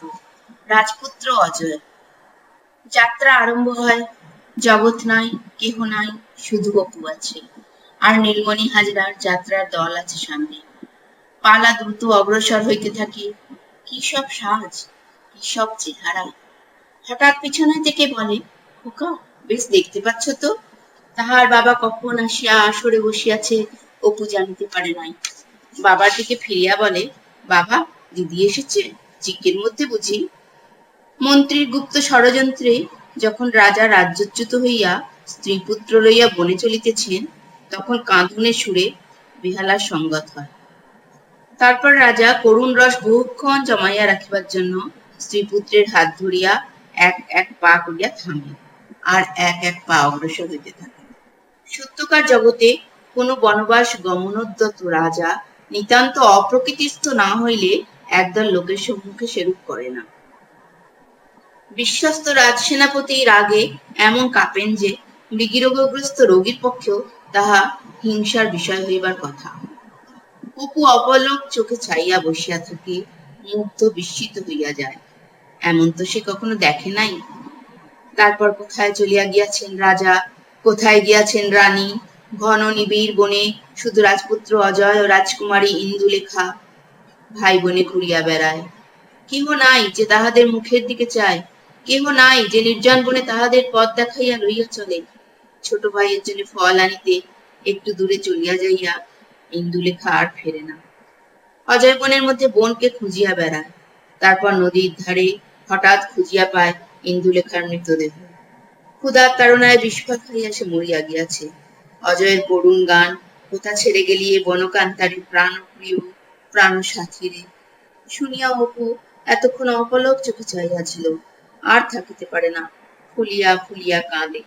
পর্ব রাজপুত্র অজয়। যাত্রা আরম্ভ হয়, জগৎ নাই, কেহ নাই, শুধু অপু আছে। আর নীলমণি হাজরার যাত্রার দল আছে সামনে। পালা দ্রুত অগ্রসর হইতে থাকে। কি সব সাজ, কি সব চেহারা। হঠাৎ পিছনে থেকে বলে, খোকা, বেশ দেখতে পাচ্ছ তো? তাহার বাবা কখন আসিয়া আসরে বসিয়াছে, অপু জানিতে পারে নাই। বাবার দিকে ফিরিয়া বলে, বাবা, দিদি এসেছে? চিকের মধ্যে বুঝি। মন্ত্রীর গুপ্ত ষড়যন্ত্রে যখন রাজা রাজ্যচ্যুত হইয়া স্ত্রী পুত্র লইয়া বনে চলিতেছেন, তখন কাঁধুনে সুরে বিহালার সঙ্গত হয়। তারপর রাজা করুণ রস বহুক্ষণ জমাইয়া রাখিবার জন্য স্ত্রী পুত্রের হাত ধরিয়া এক এক পা করিয়া থামে আর এক এক পা অগ্রসর হইতে থাকে সত্যকার জগতে কোনো বনবাস গমনোদ্যত রাজা নিতান্ত অপ্রকৃতিস্থ না হইলে একদল লোকের সম্মুখে সেরূপ করে না। বিশ্বস্ত রাজসেনাপতি রাগে এমন কাঁপেন যে, মৃগীরোগগ্রস্ত রোগীর পক্ষেও তাহা হিংসার বিষয় হইবার কথা। অপু অপলক চোখে ছাইয়া বসিয়া থাকে, মুগ্ধ বিস্মিত হইয়া যায়। এমন তো সে কখনো দেখে নাই। তারপর কোথায় চলিয়া গিয়াছেন রাজা? কোথায় গিয়াছেন রানী? ঘন নিবিড় বনে শুধু রাজপুত্র অজয় ও রাজকুমারী ইন্দুলেখা ভাই বোনে ঘুরিয়া বেড়ায়। কেহ নাই যে তাহাদের মুখের দিকে চায়, কেহ নাই যে নির্জন বনে তাহাদের পথ দেখাইয়া লইয়া চলে। ছোট ভাইয়ের জন্য ফল আনিতে একটু দূরে চলিয়া যাইয়া ইন্দুলেখা আর ফেরে না। অজয় বনের মধ্যে বোনকে খুঁজিয়া বেড়ায়। তারপর নদীর ধারে হঠাৎ খুঁজিয়া পায় ইন্দুলেখার মৃতদেহ। ক্ষুধার তাড়নায় বিস্ফাত হইয়া সে মরিয়া গিয়াছে। অজয়ের করুণ গান, কোথা ছেড়ে গেলিয়ে বনকান্তারি প্রাণ প্রিয় প্রাণ সাথীরে। শুনিয়া অপু এতক্ষণ অপলক চোখে চাইয়াছিল আর থাকিতে পারে না ফুলিয়া ফুলিয়া কাঁদে।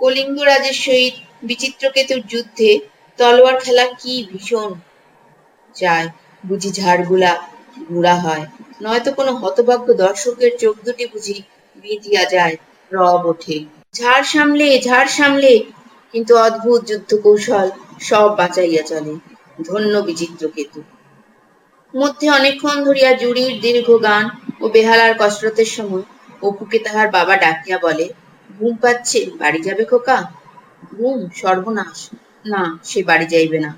কলিঙ্গ রাজের সহিত বিচিত্রকেতুর যুদ্ধে তলোয়ার খেলা কি ভীষণ? যায়, বুঝি ঝাড়গুলা গুড়া হয়, নয়তো কোনো হতভাগ্য দর্শকের চোখ দুটি বুঝি বিঁধিয়া যায়, রব ওঠে। ঝাড় সামলে ঝাড় সামলে, কিন্তু অদ্ভুত যুদ্ধ কৌশল সব বাঁচাইয়া চলে, ধন্য বিচিত্র কেতু। মধ্যে অনেকক্ষণ ধরিয়া জুড়ির দীর্ঘ গান ও বেহালার কসরতের সময় অপুকে তাহার বাবা ডাকিয়া বলে, ঘুম পাচ্ছে, বাড়ি যাবে খোকা? ঘুম, সর্বনাশ। না, সে বাড়ি যাইবে না।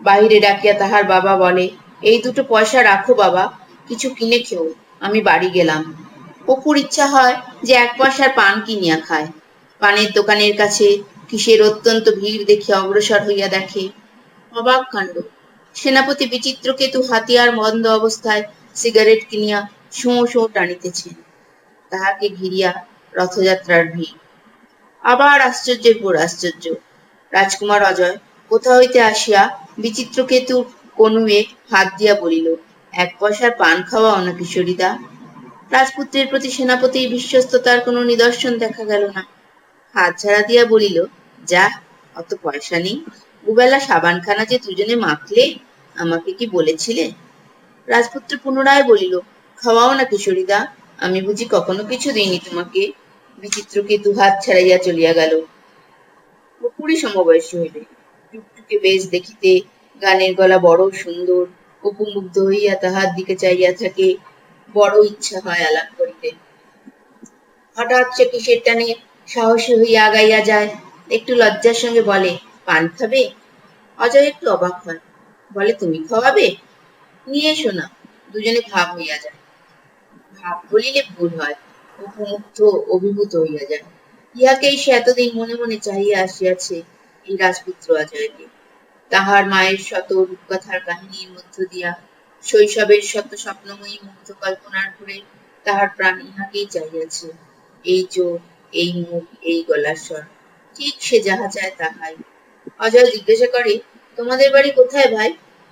বাহিরে ডাকিয়া তাহার বাবা বলে, এই দুটো পয়সা রাখো বাবা, কিছু কিনে খেও, আমি বাড়ি গেলাম। অপুর ইচ্ছা হয় যে এক পয়সার পান কিনিয়া খায়। পানের দোকানের কাছে কিসের অত্যন্ত ভিড় দেখে অগ্রসর হইয়া দেখে অবাক কাণ্ড। সেনাপতি বিচিত্রকেতু হাতিয়ার মন্দ অবস্থায় সিগারেট কিনিয়া শোঁ শোঁ টানিতেছেন তাহাকে ঘিরিয়া রথযাত্রার ভিড়। আবার আশ্চর্যের পর আশ্চর্য। রাজকুমার অজয় কোথা হইতে আসিয়া বিচিত্রকেতুর কনুয়ে হাত দিয়া বলিল, এক পয়সার পান খাওয়া না কিশোরীদা। রাজপুত্রের প্রতি সেনাপতির বিশ্বস্ততার কোনো নিদর্শন দেখা গেল না। হাত ঝাড়া দিয়া বলিল, যা, অত পয়সা নেই। দুবেলা সাবানখানা যে দুজনে মাখলে, আমাকে কি বলেছিলে? রাজপুত্র পুনরায় বলিল, খাওয়াও না কিশোরীদা, আমি বুঝি কখনো কিছু দিইনি তোমাকে। বিচিত্রকে দু হাত ছাড়াইয়া চলিয়া গেল। অপুরই সমবয়সী হইবে টুকটুকে বেশ দেখিতে গানের গলা বড় সুন্দর অপু মুগ্ধ হইয়া তাহার দিকে চাইয়া থাকে, বড় ইচ্ছা হয় আলাপ করিতে। হঠাৎ সে কিসের টানে সাহসী হইয়া আগাইয়া যায়, একটু লজ্জার সঙ্গে বলে পান খাবে? অজয় একটু অবাক হয়। বলে, তুমি খাওয়াবে? নিয়ে এসো না। দুজনে ভাব হইয়া যায়। ভাব বলিলে ভুল হয়, উপমুগ্ধ, অভিভূত হইয়া যায়। ইহাকেই সে এতদিন মনে মনে চাহিয়া আসিয়াছে এই রাজপুত্র অজয়কে। তাহার মায়ের শত রূপকথার কাহিনীর মধ্য দিয়া শৈশবের শত স্বপ্নময়ী মুগ্ধ কল্পনার ঘুরে তাহার প্রাণ ইহাকেই চাহিয়াছে। এই চোখ, এই মুখ, এই গলার স্বর, ঠিক সে যাহা চায় তাহাই। অজয় জিজ্ঞাসা করে, তোমাদের বাড়ি কোথায় ভাই?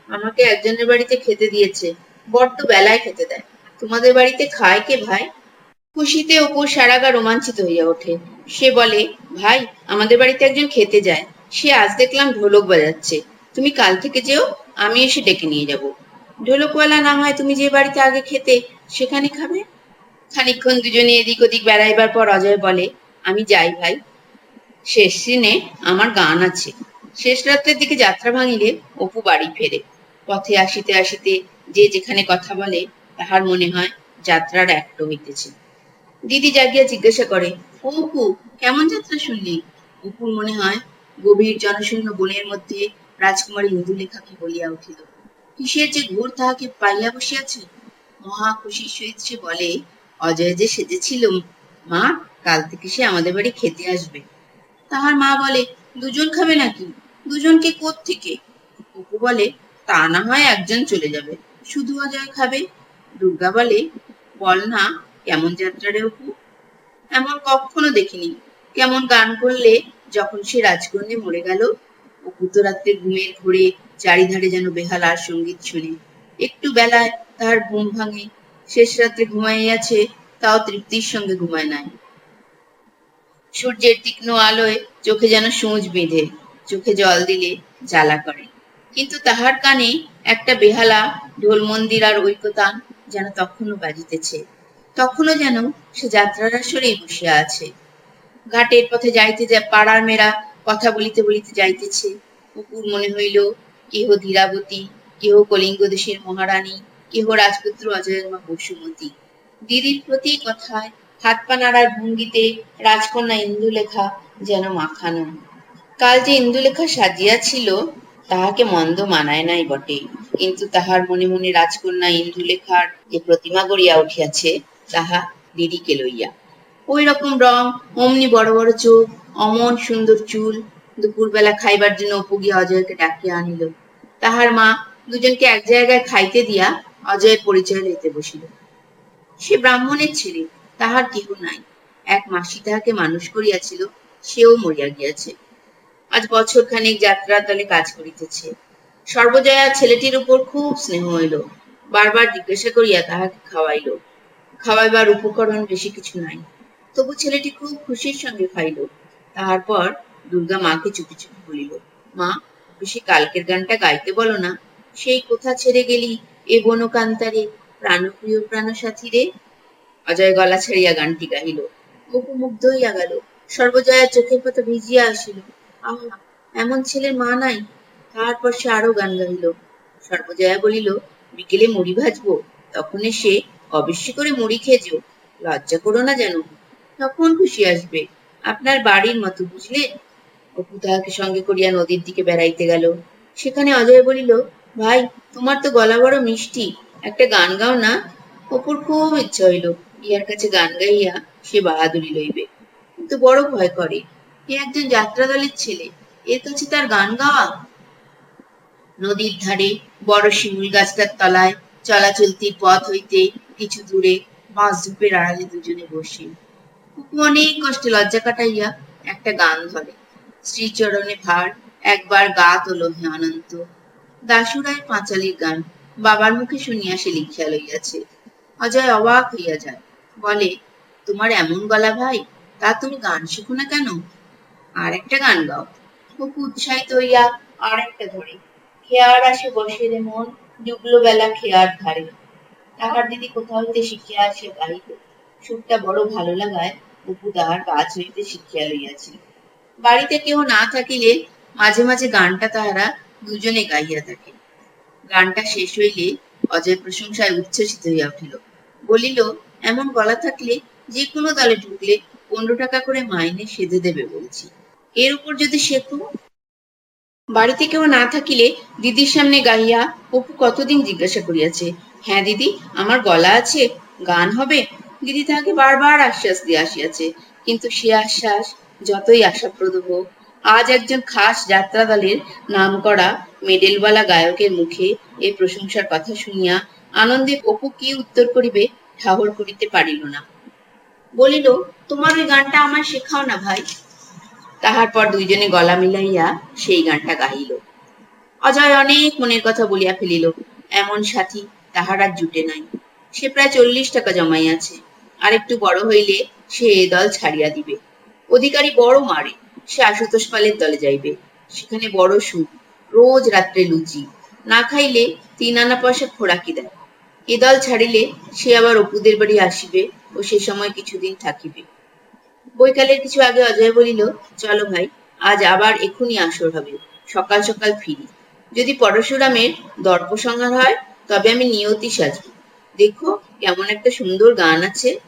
আমাকে একজনের বাড়িতে খেতে দিয়েছে, বড্ড বেলায় খেতে দেয়। তোমাদের বাড়িতে খায় কে ভাই? খুশিতে অপুর সারাগা রোমাঞ্চিত হইয়া ওঠে। সে বলে, ভাই, আমাদের বাড়িতে একজন খেতে যায়। সে আজ দেখলাম ঢোলক বাজাচ্ছে। তুমি কাল থেকে যেও, আমি এসে ডেকে নিয়ে যাব। ঢোলকওয়ালা না হয় তুমি যে বাড়িতে আগে খেতে, সেখানে খাবে? খানিকক্ষণ দুজনে এদিক ওদিক বেড়াইবার পর অজয় বলে, আমি যাই ভাই। শেষ দিনে আমার গান আছে। শেষ রাত্রের দিকে যাত্রা ভাঙিলে অপু বাড়ি ফেরে। পথে আসিতে আসিতে যে যেখানে কথা বলে, তাহার মনে হয় যাত্রার একটা হইতেছে দিদি জাগিয়া জিজ্ঞাসা করে, ও অপু, কেমন যাত্রা শুনলি? অপুর মনে হয় গভীর জনশূন্য বনের মধ্যে রাজকুমারী ইন্দুলেখাকে বলিয়া উঠিল, কিসের যে ঘোর তাহাকে পাইয়া বসিয়াছে? মহা খুশির সহিত সে বলে, অজয় যে সেজেছিল মা, কাল থেকে সে আমাদের বাড়ি খেতে আসবে। তাহার মা বলে, দুজন খাবে নাকি? দুজনকে থেকে অপু বলে, তা না হয় একজন চলে যাবে। শুধু অজয় খাবে? দুর্গা বলে, বল না, কেমন যাত্রা রে অপু? এমন কখনো দেখিনি। কেমন গান করলে যখন সে রাজকন্যে মরে গেল? অপু তো রাত্রে ঘুমের ঘোরে চারিধারে যেন বেহালার সংগীত শুনে। একটু বেলায় তাহার ঘুম ভাঙে। শেষ রাত্রে ঘুমাইয়াছে তাও তৃপ্তির সঙ্গে ঘুমায় নাই। সূর্যের তীক্ষ্ণ আলোয় চোখে যেন সূঁচ বেঁধে। চোখে জল দিলে জ্বালা করে। কিন্তু তাহার কানে একটা বেহালা ঢোল মন্দির আর ঐকতান যেন তখনও বাজিতেছে, তখনও যেন সে যাত্রার আসরেই বসিয়া আছে। ঘাটের পথে যাইতে যা পাড়ার মেয়েরা কথা বলিতে বলিতে যাইতেছে অপুর মনে হইল, কেহ ধীরাবতী, কেহ কলিঙ্গ দেশের মহারানী, কেহ রাজপুত্র অজয়ের মা বসুমতী। দিদির প্রতি কথায় হাত পা নাড়ার ভঙ্গিতে রাজকন্যা ইন্দুলেখা যেন মাখানো। কাল যে ইন্দুলেখা সাজিয়াছিল, তাহাকে মন্দ মানায় নাই বটে। কিন্তু তাহার মনে মনে রাজকন্যা ইন্দুলেখার যে প্রতিমা গড়িয়া উঠিয়াছে, তাহা দিদিকে লইয়া। ওই রকম রং, অমনি বড় বড় চোখ, অমন সুন্দর চুল, দুপুরবেলা খাইবার জন্য অপু গিয়া অজয়কে ডাকিয়া আনিল। তাহার মা দুজনকে এক জায়গায় খাইতে দিয়া অজয়ের পরিচয় লইতে বসিল। সে ব্রাহ্মণের ছেলে, তাহার কেহ নাই। এক মাসি তাহাকে মানুষ করিয়াছিল, সেও মরিয়া গিয়াছে। আজ বছর খানিক যাত্রার দলে কাজ করিতেছে। সর্বজয়া ছেলেটির উপর খুব স্নেহ হইল বারবার জিজ্ঞাসা করিয়া তাহাকে খাওয়াইল। খাওয়াইবার উপকরণ বেশি কিছু নাই। তবু ছেলেটি খুব খুশির সঙ্গে খাইল। তাহার পর দুর্গা মাকে চুপি চুপি বলিল, মা বেশি কালকের গানটা গাইতে বলো না। সেই কোথা ছেড়ে গেলি এ বনকান্তারে? প্রাণপ্রিয় প্রাণসাথী রে? অজয় গলা ছাড়িয়া গানটি গাহিল। অপু মুগ্ধ হইয়া গেল সর্বজয়ার চোখের পাতা ভিজিয়া আসিল। আহা, এমন ছেলের মা নাই। তারপর সে আরও গান গাইল সর্বজয়া বলিল, বিকেলে মুড়ি ভাজবো? তখন সে অবশ্যই করে মুড়ি যেও লজ্জা করো না যেন। তখন খুশি আসবে। আপনার বাড়ির মতো বুঝলে অপু তাহাকে সঙ্গে করিয়া নদীর দিকে বেড়াইতে গেল। সেখানে অজয় বলিল, ভাই, তোমার তো গলা বড় মিষ্টি। একটা গান গাও না। অপুর খুব ইচ্ছা হইল। ইয়ার কাছে গান গাইয়া সে বাহাদুরি লইবে। কিন্তু বড় ভয় করে। এ একজন যাত্রা দলের ছেলে এর কাছে তার গান গাওয়া। নদীর ধারে বড় শিমুল গাছটার তলায় চলাচলতির পথ হইতে কিছু দূরে বাঁশ ঝোপের আড়ালে দুজনে বসে। অপু অনেক কষ্টে লজ্জা কাটাইয়া একটা গান ধরে। শ্রীচরণে ভার, একবার গা তোলো হে অনন্ত। দাসুরায় পাঁচালির গান, বাবার মুখে শুনিয়া সে লিখিয়া লইয়াছে। অজয় অবাক হইয়া যায়। বলে, তোমার এমন গলা ভাই, তা তুমি গান শিখো না কেন? আর একটা গান গাও। খুব উৎসাহিত হইয়া আর একটা ধরে। খেয়ার আসে বসে রে মন, ডুবলো বেলা খেয়ার ধারে। টাকার দিদি কোথাও হইতে শিখিয়া আসে গাইতে সুরটা বড় ভালো লাগায়, অপু তাহার কাজ হইতে শিখিয়া লইয়াছিল বাড়িতে কেউ না থাকিলে মাঝে মাঝে গানটা তাহারা দুজনে গাইয়া থাকে। গানটা শেষ হইলে অজয় প্রশংসায় উচ্ছ্বসিত হইয়া উঠিল। বলিল, এমন গলা থাকলে যে কোনো দলে ঢুকলে পনেরো টাকা করে মাইনে সেধে দেবে বলছি। এর উপর যদি শেখো বাড়িতে কেউ না থাকিলে দিদির সামনে গাইয়া অপু কতদিন জিজ্ঞাসা করিয়াছে হ্যাঁ দিদি, আমার গলা আছে, গান হবে? দিদি তাহাকে বারবার আশ্বাস দিয়ে আসিয়াছে, কিন্তু সে আশ্বাস যতই আশাপ্রদ হোক, আজ একজন খাস যাত্রা দলের নাম করা মেডেলওয়ালা গায়কের মুখে এই প্রশংসার কথা শুনিয়া আনন্দে অপু কি উত্তর করিবে, ঠাহর করিতে পারিল না। বলিল, তোমার ওই গানটা আমার শেখাও না ভাই। তাহার পর দুইজনে গলা মিলাইয়া সেই গানটা গাইল অজয় অনেক মনের কথা বলিয়া ফেলিল, এমন সাথী তাহার আর জুটে নাই। সে প্রায় চল্লিশ টাকা জমাইয়াছে। আর একটু বড় হইলে সে এ দল ছাড়িয়া দিবে। অধিকারী বড় মারে, সে আশুতোষ পালের দলে যাইবে। সেখানে বড় সুখ, রোজ রাত্রে লুচি। না খাইলে তিন আনা পয়সা খোরাকি দেয়। এ দল ছাড়িলে সে আবার অপুদের বাড়ি আসিবে ও সে সময় কিছুদিন থাকিবে। বৈকালের কিছু আগে অজয় বলিল, চলো ভাই, আজ আবার এখুনি আসর হবে। সকাল সকাল ফিরি। যদি পরশুরামের দর্প সংহার হয়, তবে আমি নিয়তি সাজব। দেখো, কেমন একটা সুন্দর গান আছে।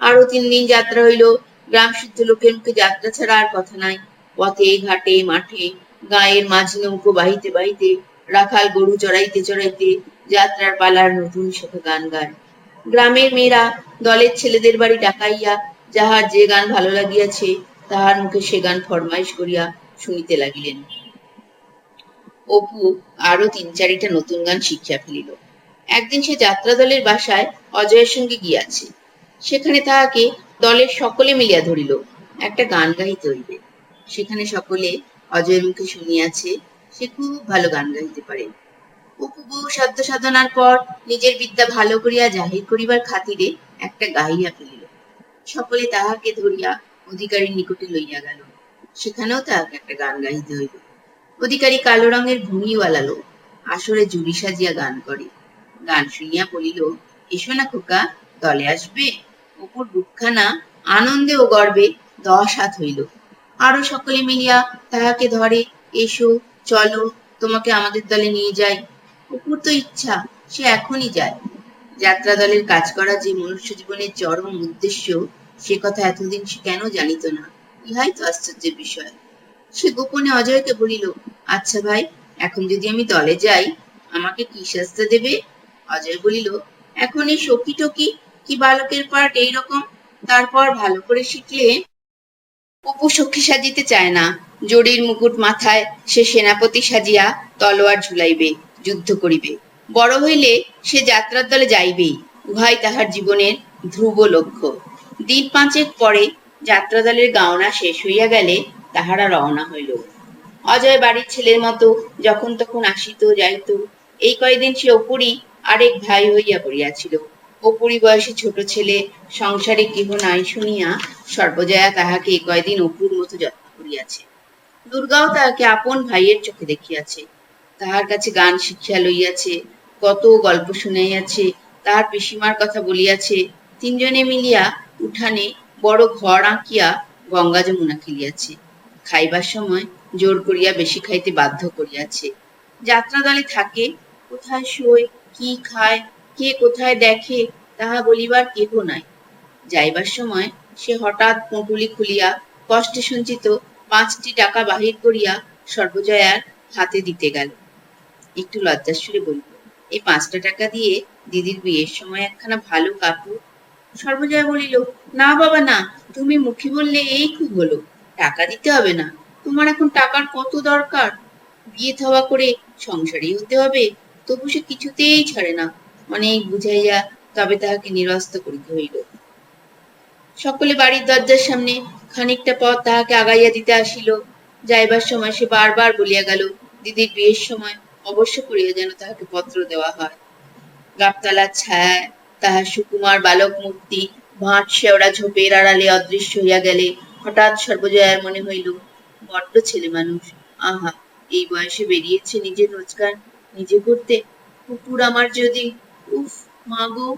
আরও তিন দিন যাত্রা হইল। গ্রাম শুদ্ধ লোকের মুখে যাত্রা ছাড়া আর কথা নাই। পথে, ঘাটে, মাঠে, গায়ের মাঝি নৌকো বাহিতে বাহিতে, রাখাল গরু চড়াইতে চড়াইতে, যাত্রার পালার নতুন সুখে গান গায়। গ্রামের মেয়েরা দলের ছেলেদের বাড়ি ডাকাইয়া যাহার যে গান ভালো লাগিয়াছে, তাহার মুখে সে গান ফরমাইশ করিয়া শুনিতে লাগিলেন। অপু আরও তিন চারিটা নতুন গান শিখিয়া ফেলিল। একদিন সে যাত্রা দলের বাসায় অজয়ের সঙ্গে গিয়াছে। সেখানে তাহাকে দলের সকলে মিলিয়া ধরিল, একটা গান গাইতে হইবে। সেখানে সকলে অজয়ের মুখে শুনিয়াছে, সে খুব ভালো গান গাইতে পারে। অপু বহু সাধ্য সাধনার পর নিজের বিদ্যা ভালো করিয়া জাহির করিবার খাতিরে একটা গাইয়া ফেলিল। সকলে তাহাকে ধরিয়া অধিকারীর নিকটে লইয়া গেল। সেখানেও তাহাকে একটা গান গাইতে হইল। অধিকারী কালো রঙের ভূমিওয়ালা লোক আসরে জুড়ি সাজিয়া গান করে। গান শুনিয়া বলিল, এসো না খোকা, দলে আসবে। অপুর বুকখানা আনন্দে ও গর্বে দশ হাত হইল। আরও সকলে মিলিয়া তাহাকে ধরে, এসো, চলো, তোমাকে আমাদের দলে নিয়ে যাই। অপুর তো ইচ্ছা, সে এখনই যায়। যাত্রা দলের কাজ করা যে মনুষ্য জীবনের চরম উদ্দেশ্য, সে কথা এতদিন সে কেন জানিত না? ইহাই তো আশ্চর্যের বিষয়। সে গোপনে অজয়কে বলিল আচ্ছা ভাই, এখন যদি আমি দলে যাই, আমাকে কি শাস্তি দেবে? অজয় বলিল, এখন এই সখী টকি কি বালকের পার্ট এইরকম? তারপর ভালো করে শিখলে অপু সখী সাজিতে চায় না। জড়ির মুকুট মাথায় সে সেনাপতি সাজিয়া তলোয়ার ঝুলাইবে, যুদ্ধ করিবে। বড় হইলে সে যাত্রার দলে যাইবেই, উহাই তাহার জীবনের ধ্রুব লক্ষ্য। দিন পাঁচেক পরে যাত্রা দলের গাওনা শেষ হইয়া গেলে তাহারা রওনা হইল। অজয় বাড়ির ছেলের মতো যখন তখন আসিত যাইত। এই কয়দিন সে অপুরই আরেক ভাই হইয়া পড়িয়াছিল। অপুরি বয়সী ছোট ছেলে, সংসারে কেহ নাই শুনিয়া সর্বজয়া তাহাকে এই কয়দিন অপুর মতো যত্ন করিয়াছে। দুর্গাও তাহাকে আপন ভাইয়ের চোখে দেখিয়াছে। তাহার কাছে গান শিখিয়া লইয়াছে, কত গল্প শুনাইয়াছে, তাহার পিসিমার কথা বলিয়াছে। তিনজনে মিলিয়া উঠানে বড় ঘর আঁকিয়া গঙ্গা যমুনা খেলিয়াছে। খাইবার সময় জোর করিয়া বেশি খাইতে বাধ্য করিয়াছে। যাত্রা দলে থাকে, কোথায় শোয়, কি খায়, কে কোথায় দেখে, তাহা বলিবার কেহ নাই। যাইবার সময় সে হঠাৎ পুঁটুলি খুলিয়া কষ্টে সঞ্চিত পাঁচটি টাকা বাহির করিয়া সর্বজয়ার হাতে দিতে গেল। একটু লজ্জার সুরে বলিল, এই পাঁচটা টাকা দিয়ে দিদির বিয়ের সময় একখানা ভালো কাপড়? সর্বজয়া বলিল, না বাবা, না। তুমি মুখে বললে এই খুব হলো। টাকা দিতে হবে না। তোমার এখন টাকার কত দরকার? বিয়ে থাওয়া করে সংসারী হতে হবে, তবু সে কিছুতেই ছাড়ে না। অনেক বুঝাইয়া তবে তাহাকে নিরস্ত করিতে হইল। সকলে বাড়ির দরজার সামনে খানিকটা পথ তাহাকে আগাইয়া দিতে আসিল। যাইবার সময় সে বারবার বলিয়া গেল, দিদির বিয়ের সময় অবশ্য করিয়া যেন তাহাকে পত্র দেওয়া হয়। গাবতলার ছায়ায় তাহার সুকুমার বালক মূর্তি, ভাঁট শেওড়া ঝোপের আড়ালে অদৃশ্য হইয়া গেলে হঠাৎ সর্বজয়ার মনে হইল, বড্ড ছেলে মানুষ। আহা, এই বয়সে বেরিয়েছে নিজের রোজগার, নিজে করতে? কুকুর আমার যদি উফ, মা গো।